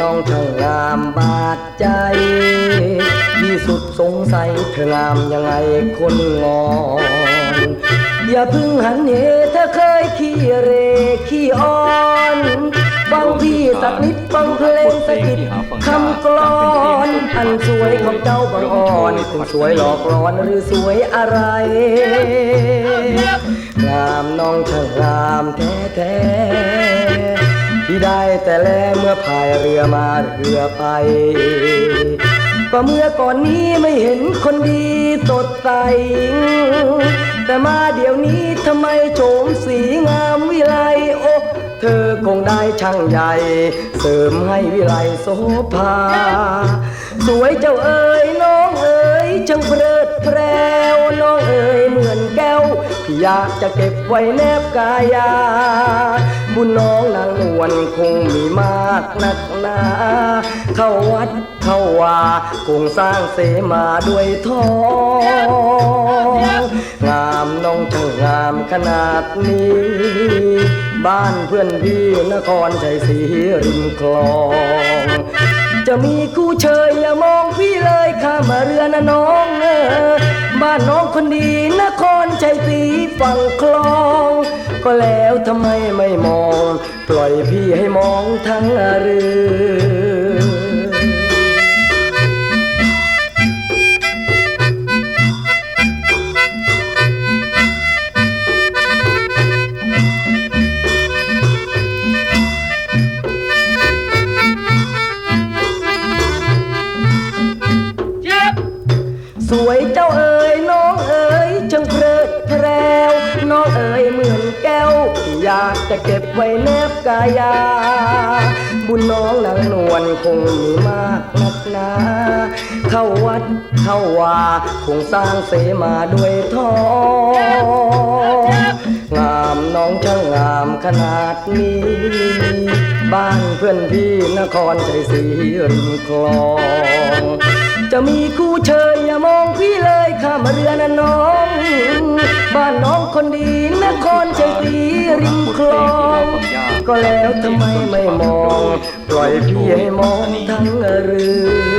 น้องช่างงามบาดใจ ที่สุดสงสัยเธองามยังไงคนงอน อย่าเพึ่งหันเหถ้าเคยขี้เรขี้อ่อนฟังพี่สักนิดฟังเพลงสักนิดคำกลอนอันสวยของเจ้าบางอ่อนคุณสวยหลอกหลอนหรือสวยอะไร งามน้องช่างงามแท้แท้ๆที่ ได้แต่แลเมื่อพายเรือมาเรือไป ก็เมื่อก่อนนี้ไม่เห็นคนดีสดใส แต่มาเดี๋ยวนี้ทำไมโฉมสีงามวิไลโอ้เธอคงได้ช่างใหญ่ เสริมให้วิไลโสภา สวยเจ้าเอ๋ยน้องเอ๋ยช่างเพลิดเพลวน้ ที่อยากจะเก็บไว้แนบกายา บุญน้องนางนวลคงมีมากนักหนา เข้าวัดเข้าวาคงสร้างเสมาด้วยทอง งามน้องช่างงามขนาดนี้ บ้านเพื่อนพี่นครชัยศรีริมคลองจะมีคู่เชยอย่ามองพี่เลยข้ามมาเรือนะน้องเออ บ้านน้องคนดีนครใจสีฝั่งคลอง ก็แล้วทำไมไม่มอง ปล่อยพี่ให้มองทั้งเรือ วยเจ้าเอ๋ยน้องเอ๋ยช่างเพลิดเพลวน้องเอ๋ยเหมือนแก้ว อยากจะเก็บไว้แนบกายา บุญน้องนางนวลคงมีมากนักหนาเข้าวัดเข้าว่าคงสร้างเสมาด้วยทองงามน้องช่างงามขนาดนี้ บ้านเพื่อนพี่นครชัยศรีริมคลอง จะมีคู่เชยอย่ามองพี่ เรือนะน้อง บ้านน้องคนดีนครชัยศรีริมคลอง ก็แล้วทำไมไม่มอง ปล่อยพี่ให้มองทั้งเรือ